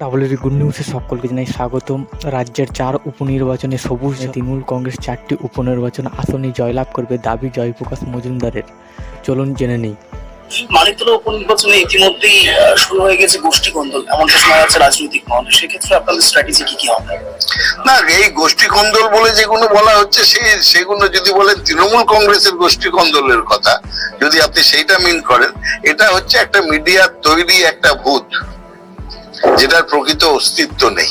WD good নিউজে সকলকে জানাই স্বাগতম। রাজ্যের চার উপনির্বাচনে সবুজ তৃণমূল কংগ্রেস চারটি উপনির্বাচন আসনে জয়লাভ করবে দাবি জয়প্রকাশ মজুমদারের। চলুন জেনে নেই। মানিকতলা উপনির্বাচনে ইতিমধ্যেই আহ, শুরু হয়ে গেছে গোষ্ঠী কন্দল এমনটা শোনা যাচ্ছে রাজনৈতিক মহলে। সেক্ষেত্রে আপনাদের স্ট্র্যাটেজি কি কি হবে? না এই গোষ্ঠী কন্দল বলে যেগুলো বলা হচ্ছে সে সেগুলো যদি বলেন তৃণমূল কংগ্রেসের গোষ্ঠী কন্দলের কথা যদি আপনি সেইটা মিন করেন এটা হচ্ছে একটা মিডিয়ার তৈরি একটা ভূত। যেটার প্রকৃত অস্তিত্ব নেই।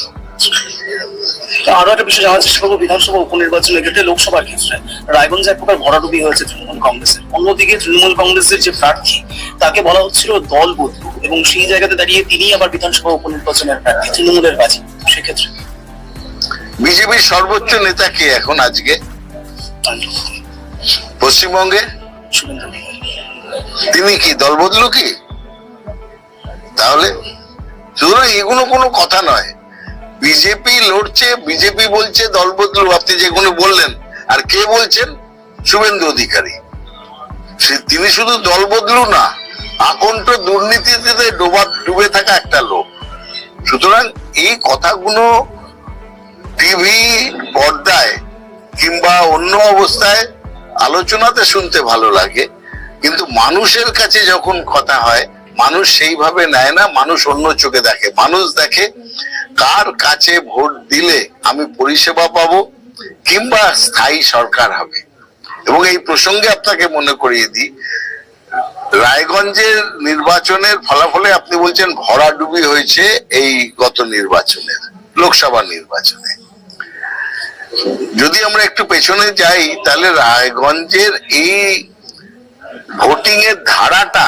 আরও একটা বিষয় জানার চেষ্টা করব বিধানসভা উপনির্বাচনের ক্ষেত্রে লোকসভার ক্ষেত্রে। রায়গঞ্জে এক প্রকার ভরাডুবি হয়েছে তৃণমূল কংগ্রেসের। অন্যদিকে তৃণমূল কংগ্রেসের যে প্রার্থী তাকে বলা হচ্ছিল দল বদলু এবং সেই জায়গাতে দাঁড়িয়ে তিনি আবার বিধানসভা উপনির্বাচনের প্রার্থী তৃণমূলের বাজি সেক্ষেত্রে। বিজেপির সর্বোচ্চ নেতা কে এখন আজকে? পশ্চিমবঙ্গে? তিনি কি দল বদলু কি? তাহলে সুতরাং এগুলো কোনো কথা নয়। বিজেপি লড়ছে, বিজেপি বলছে, দল বদলু আপনি যেগুলো বললেন। আর কে বলছেন? শুভেন্দু অধিকারী। তিনি শুধু দল বদলু না, আকণ্ঠ দুর্নীতিতে ডোবা ডুবে থাকা একটা লোক। সুতরাং এই কথাগুলো টিভি পর্দায় কিংবা অন্য অবস্থায় আলোচনাতে শুনতে ভালো লাগে। কিন্তু মানুষের কাছে যখন কথা হয় মানুষ সেইভাবে নেয় না, মানুষ অন্য চোখে দেখে। মানুষ দেখে কার কাছে ভোট দিলে আমি পরিষেবা পাবো কিংবা স্থায়ী সরকার হবে। এবং এই প্রসঙ্গে আপনাকে মনে করিয়ে দিই, রায়গঞ্জের নির্বাচনের ফলাফলে আপনি বলছেন ভরাডুবি হয়েছে এই গত নির্বাচনের, লোকসভা নির্বাচনে। যদি আমরা একটু পেছনে যাই, তাহলে রায়গঞ্জের এই ভোটিং এর ধারাটা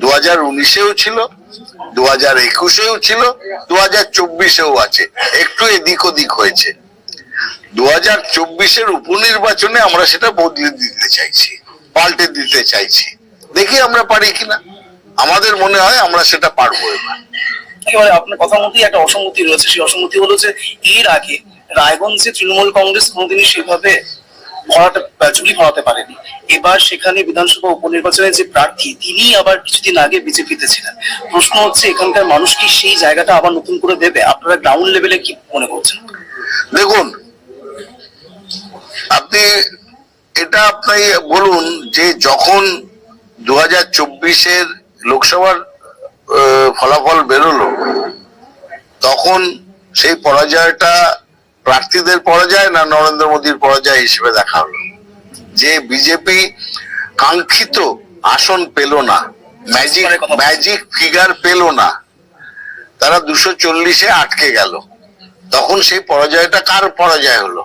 দু হাজার উনিশেও ছিল দু হাজার একুশেও ছিল দু হাজার চব্বিশেও আছে। একটু এদিক ওদিক হয়েছে। দু হাজার চব্বিশের উপনির্বাচনে আমরা সেটা বদলে দিতে চাইছি, পাল্টে দিতে চাইছি। দেখি আমরা পারি কিনা। আমাদের মনে হয় আমরা সেটা পারব এবার। আপনার কথার মধ্যেই একটা অসঙ্গতি রয়েছে। সেই অসঙ্গতি হলো যে এর আগে রায়গঞ্জে তৃণমূল কংগ্রেস কোনোদিনই সেভাবে ভরাতে চুলি ভরাতে পারেনি। এবার সেখানে বিধানসভা উপনির্বাচনে যে প্রার্থী তিনি আবার কিছুদিন আগে বিজেপিতে ছিলেন। প্রশ্ন হচ্ছে, এখানকার মানুষ কি সেই জায়গাটা আবার নতুন করে দেবে? আপনারা গ্রাউন্ড লেভেলে কি মনে করছেন? দেখুন, আপনি এটা আপনি বলুন যে যখন দু হাজার চব্বিশের লোকসভার ফলাফল বেরোলো, তখন সেই পরাজয়টা প্রার্থীদের পরাজয় না নরেন্দ্র মোদীর পরাজয় হিসেবে দেখা হলো? যে বিজেপি কাঙ্ক্ষিত আসন পেল না ম্যাজিক ম্যাজিক ফিগার পেল না তারা দুশো চল্লিশে আটকে গেল। তখন সেই পরাজয়টা কার পরাজয় হলো?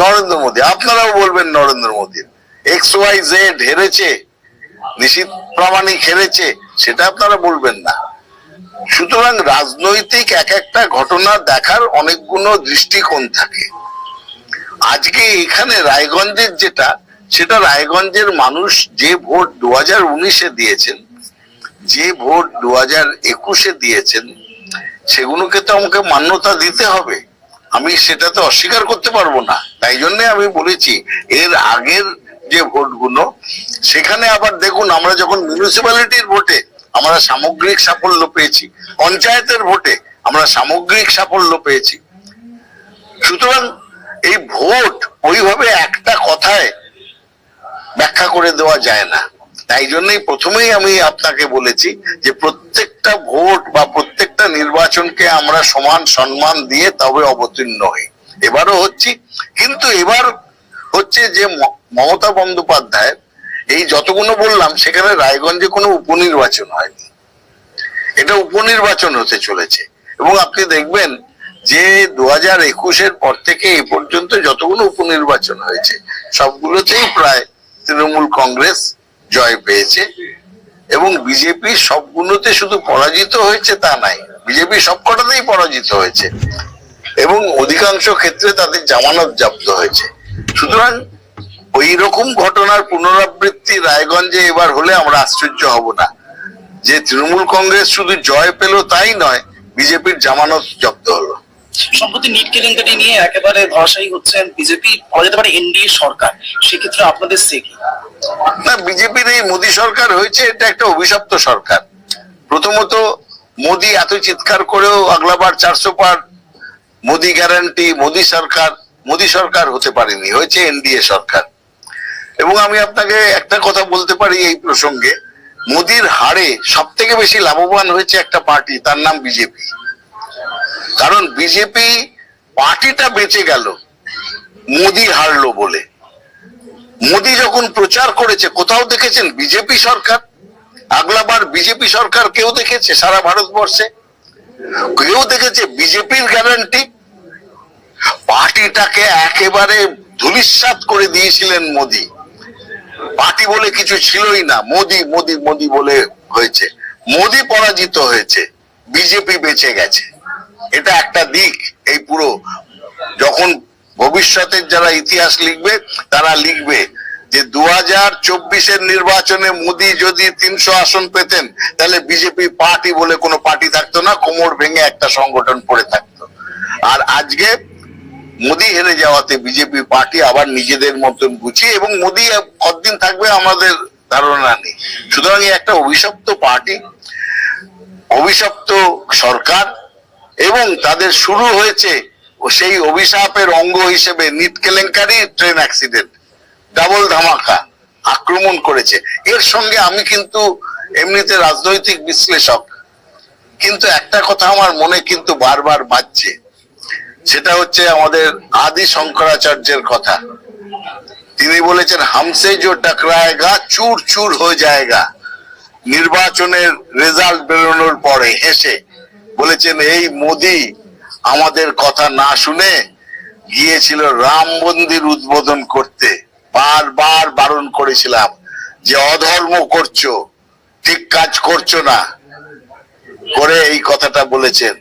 নরেন্দ্র মোদী। আপনারাও বলবেন নরেন্দ্র মোদীর এক্স ওয়াই জেড হেরেছে নিশীত প্রামাণিক হেরেছে সেটা আপনারা বলবেন না। সুতরাং রাজনৈতিক এক একটা ঘটনা দেখার অনেকগুলো দৃষ্টিকোণ থাকে। আজকে এখানে রায়গঞ্জের যেটা, সেটা রায়গঞ্জের মানুষ যে ভোট দু হাজার উনিশে দিয়েছেন, যে ভোট দু হাজার একুশে দিয়েছেন, সেগুলোকে তো আমাকে মান্যতা দিতে হবে। আমি সেটা তো অস্বীকার করতে পারব না। তাই জন্য আমি বলেছি, এর আগের যে ভোটগুলো, সেখানে আবার দেখুন, আমরা যখন মিউনিসিপ্যালিটির ভোটে আমরা সামগ্রিক সাফল্য পেয়েছি। পঞ্চায়েতের ভোটে আমরা সামগ্রিক সাফল্য পেয়েছি। সুতরাং এই ভোট ওইভাবে একটা কথায় ব্যাখ্যা করে দেওয়া যায় না। তাই জন্যই প্রথমেই আমি আপনাকে বলেছি যে প্রত্যেকটা ভোট বা প্রত্যেকটা নির্বাচনকে আমরা সমান সম্মান দিয়ে তবে অবতীর্ণ হই। এবারও হচ্ছি, কিন্তু এবার হচ্ছে যে মমতা বন্দ্যোপাধ্যায় এই যতগুলো বললাম, সেখানে রায়গঞ্জে কোনো উপনির্বাচন হয়নি। এটা উপনির্বাচন হতে চলেছে। এবং আপনি দেখবেন যে দু হাজার একুশের পর থেকে এই পর্যন্ত যতগুলো উপনির্বাচন হয়েছে, সবগুলোতেই প্রায় তৃণমূল কংগ্রেস জয় পেয়েছে। এবং বিজেপি সবগুলোতে শুধু পরাজিত হয়েছে তা নাই, বিজেপি সবকটাতেই পরাজিত হয়েছে। এবং অধিকাংশ ক্ষেত্রে তাদের জামানত জব্দ হয়েছে। সুতরাং ওই রকম ঘটনার পুনরাবৃত্তি রায়গঞ্জে এবার হলে আমরা আশ্চর্য হব না। যে তৃণমূল কংগ্রেস শুধু জয় পেল তাই নয় বিজেপির জামানত জব্দ হলো। সম্প্রতি নিট কেলেঙ্কারি নিয়ে একেবারে ধরাশায়ী হচ্ছেন বিজেপি বলা যেতে পারে এনডিএ সরকার। সেক্ষেত্রে আপনাদের সে কি? না বিজেপির এই মোদী সরকার হয়েছে এটা একটা অভিশপ্ত সরকার। প্রথমত মোদি এত চিৎকার করেও আগলাবার চারশো পার মোদি গ্যারান্টি মোদী সরকার মোদী সরকার হতে পারেনি হয়েছে এনডিএ সরকার। এবং আমি আপনাকে একটা কথা বলতে পারি এই প্রসঙ্গে। মোদির হারে সব থেকে বেশি লাভবান হয়েছে একটা পার্টি, তার নাম বিজেপি। কারণ বিজেপি পার্টিটা বেঁচে গেল, মোদি হারলো বলে। মোদি যখন প্রচার করেছে, কোথাও দেখেছেন বিজেপি সরকার? আগলাবার বিজেপি সরকার কেউ দেখেছে সারা ভারতবর্ষে? কেউ দেখেছে বিজেপির গ্যারান্টি? পার্টিটাকে একেবারে ধুলিস্বাত করে দিয়েছিলেন মোদি। পার্টি বলে কিছু ছিলই না। মোদি মোদি মোদি বলে হয়েছে। মোদি পরাজিত হয়েছে। বিজেপি বেঁচে গেছে। এটা একটা দিক। এই পুরো যখন ভবিষ্যতের যারা ইতিহাস লিখবে, তারা লিখবে যে দু হাজার চব্বিশের নির্বাচনে মোদি যদি তিনশো আসন পেতেন, তাহলে বিজেপি পার্টি বলে কোনো পার্টি থাকতো না। কোমর ভেঙে একটা সংগঠন পড়ে থাকতো। আর আজকে মোদি হেরে যাওয়াতে বিজেপি পার্টি আবার নিজেদের মতন গুছিয়ে এবং মোদি কতদিন থাকবে আমাদের ধারণা নেই। সুতরাং একটা অভিশপ্ত পার্টি, অভিশপ্ত সরকার এবং তাদের শুরু হয়েছে সেই অভিশাপের অঙ্গ হিসেবে নিট কেলেঙ্কারি, ট্রেন অ্যাক্সিডেন্ট, ডাবল ধামাকা আক্রমণ করেছে। এর সঙ্গে আমি কিন্তু এমনিতে রাজনৈতিক বিশ্লেষক, কিন্তু একটা কথা আমার মনে কিন্তু বারবার বাজছে। সেটা হচ্ছে আমাদের আদি শঙ্করাচার্যের কথা। তিনি বলেছেন, হামসে যে টকরায়েগা, চুর চুর হয়ে যায়গা। নির্বাচনের রেজাল্ট বেরোনোর পরে হেসে বলেছেন, এই মোদি আমাদের কথা না শুনে গিয়েছিল রাম মন্দির উদ্বোধন করতে। বারবার বারণ করেছিলাম যে অধর্ম করছ, ঠিক কাজ করছ না। করে এই কথাটা বলেছেন।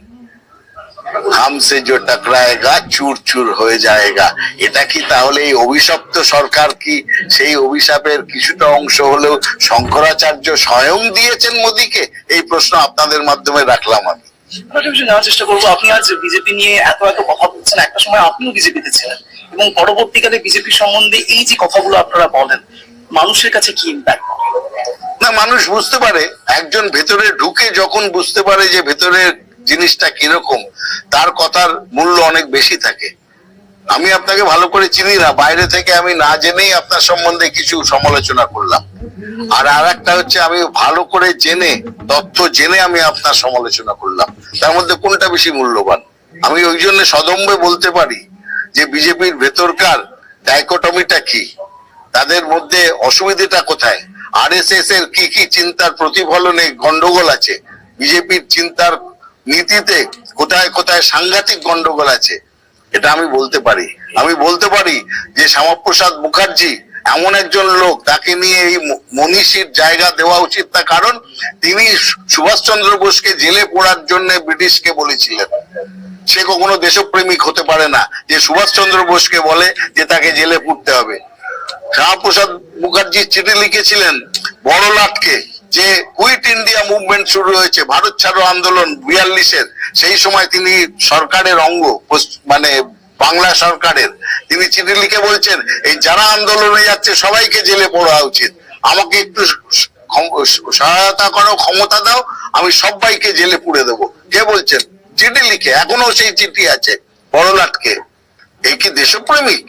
হামসে যে টকরায়েগা চুর চুর হয়ে যায়গা এটা কি তাহলে এই অভিশপ্ত সরকার কি? সেই অভিশাপের কিছুটা অংশ হলেও শঙ্করাচার্য স্বয়ং দিয়েছেন মোদিকে? এই প্রশ্ন আপনাদের মাধ্যমে রাখলাম আমি। জানার চেষ্টা করব আপনি আজ বিজেপি নিয়ে এত এত কথা বলছেন একটা সময় আপনিও বিজেপিতে ছিলেন। এবং পরবর্তীকালে বিজেপি সম্বন্ধে এই যে কথাগুলো আপনারা বলেন মানুষের কাছে কি ইম্প্যাক্ট না মানুষ বুঝতে পারে একজন ভেতরে ঢুকে যখন বুঝতে পারে যে ভেতরের জিনিসটা কীরকম, তার কথার মূল্য অনেক বেশি থাকে। আমি আপনাকে ভালো করে চিনি না, বাইরে থেকে আমি না জেনেই আপনার সম্বন্ধে কিছু সমালোচনা করলাম। আর আর একটা হচ্ছে, আমি ভালো করে জেনে, তথ্য জেনে আমি আপনার সমালোচনা করলাম। তার মধ্যে কোনটা বেশি মূল্যবান? আমি ওই জন্য সদম্বে বলতে পারি যে, বিজেপির ভেতরকার ডাইকোটমিটা কি? তাদের মধ্যে অসুবিধাটা কোথায়? আরএসএস এর কি কি চিন্তার প্রতিফলনে গন্ডগোল আছে? বিজেপির চিন্তার নীতিতে কোথায় কোথায় সাংঘাতিক গন্ডগোল আছে, এটা আমি বলতে পারি। আমি বলতে পারি যে শ্যামাপ্রসাদ মুখার্জি এমন একজন লোক, তাকে নিয়ে এই মনীষীর জায়গা দেওয়া উচিত না, কারণ তিনি সুভাষচন্দ্র বোসকে জেলে পড়ার জন্য ব্রিটিশকে বলেছিলেন। সে কখনো দেশপ্রেমিক হতে পারে না, যে সুভাষচন্দ্র বোসকে বলে যে তাকে জেলে পুড়তে হবে। শ্যামাপ্রসাদ মুখার্জি চিঠি লিখেছিলেন, বড়লাটকে যে কুইট ইন্ডিয়া মুভমেন্ট শুরু হয়েছে, ভারত ছাড়ো আন্দোলন বিয়াল্লিশের, সেই সময় তিনি সরকারের অঙ্গ মানে বাংলা সরকারের। তিনি চিঠি লিখে বলছেন, এই যারা আন্দোলনে যাচ্ছে, সবাইকে জেলে পড়া উচিত। আমাকে একটু সহায়তা করো, ক্ষমতা দাও, আমি সবাইকে জেলে পুড়ে দেবো। কে বলছেন, চিঠি লিখে, এখনও সেই চিঠি আছে বড়লাটকে এই কি দেশপ্রেমিক?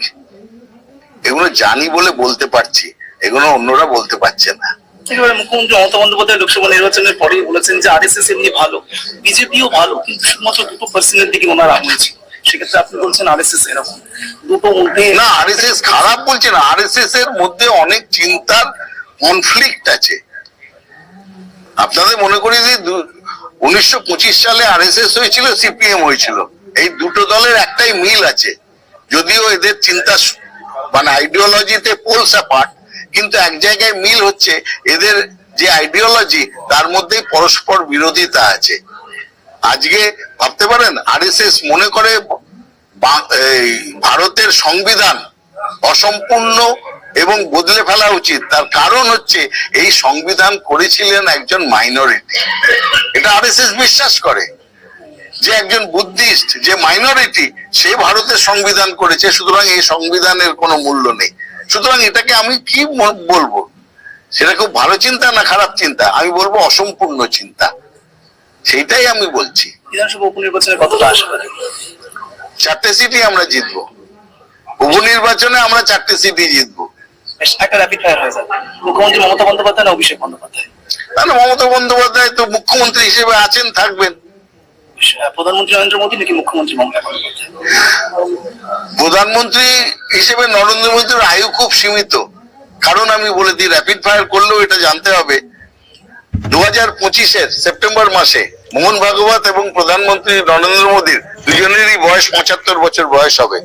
এগুলো জানি বলে বলতে পারছি, এগুলো অন্যরা বলতে পারছে না। মুখ্যমন্ত্রী মমতা বন্দ্যোপাধ্যায় লোকসভা নির্বাচনের পরেই বলেছেন যে এমনি ভালো, বিজেপিও ভালো, কিন্তু শুধুমাত্র দুটো পার্সেন্টের দিকে ওনার ছিল। সেক্ষেত্রে আপনি বলছেন এরকম। দুটো মধ্যে না খারাপ বলছে না। এর মধ্যে অনেক চিন্তার কনফ্লিক্ট আছে। আপনাদের মনে করি যে উনিশশো পঁচিশ সালে আরএসএস হয়েছিল, সিপিএম হয়েছিল। এই দুটো দলের একটাই মিল আছে। যদিও এদের চিন্তা মানে আইডিওলজিতে পোলস অ্যাপার্ট কিন্তু এক জায়গায় মিল হচ্ছে এদের যে আইডিওলজি তার মধ্যেই পরস্পর বিরোধিতা আছে। আজকে ভাবতে পারেন আরএসএস মনে করে ভারতের সংবিধান অসম্পূর্ণ এবং বদলে ফেলা উচিত। তার কারণ হচ্ছে এই সংবিধান করেছিলেন একজন মাইনরিটি এটা আরএসএস বিশ্বাস করে যে একজন বুদ্ধিস্ট, যে মাইনরিটি সে ভারতের সংবিধান করেছে, সুতরাং এই সংবিধানের কোনো মূল্য নেই। সুতরাং এটাকে আমি কি বলব? সেটা খুব ভালো চিন্তা না খারাপ চিন্তা? আমি বলব অসম্পূর্ণ চিন্তা। সেইটাই আমি বলছি। বিধানসভা উপনির্বাচনে কতটা আশা করেন চারটে সিটই আমরা জিতবো। উপনির্বাচনে আমরা চারটে সিটই জিতবো। একটা র্যাপিড ফায়ার হয়ে যাবে। মুখ্যমন্ত্রী মমতা বন্দ্যোপাধ্যায় না অভিষেক বন্দ্যোপাধ্যায়? তাহলে মমতা বন্দ্যোপাধ্যায় তো মুখ্যমন্ত্রী হিসেবে আছেন থাকবেন। প্রধানমন্ত্রী নরেন্দ্র মোদী নাকি মুখ্যমন্ত্রী মমতা বন্দ্যোপাধ্যায়? প্রধানমন্ত্রী হিসেবে নরেন্দ্র মোদীর আয়ু খুব সীমিত। কারণ আমি বলে দিই র্যাপিড ফায়ার করলেও এটা জানতে হবে। দু হাজার পঁচিশের সেপ্টেম্বর মাসে মোহন ভাগবত এবং প্রধানমন্ত্রী নরেন্দ্র মোদীর দুজনেরই বয়স পঁচাত্তর বছর বয়স হবে।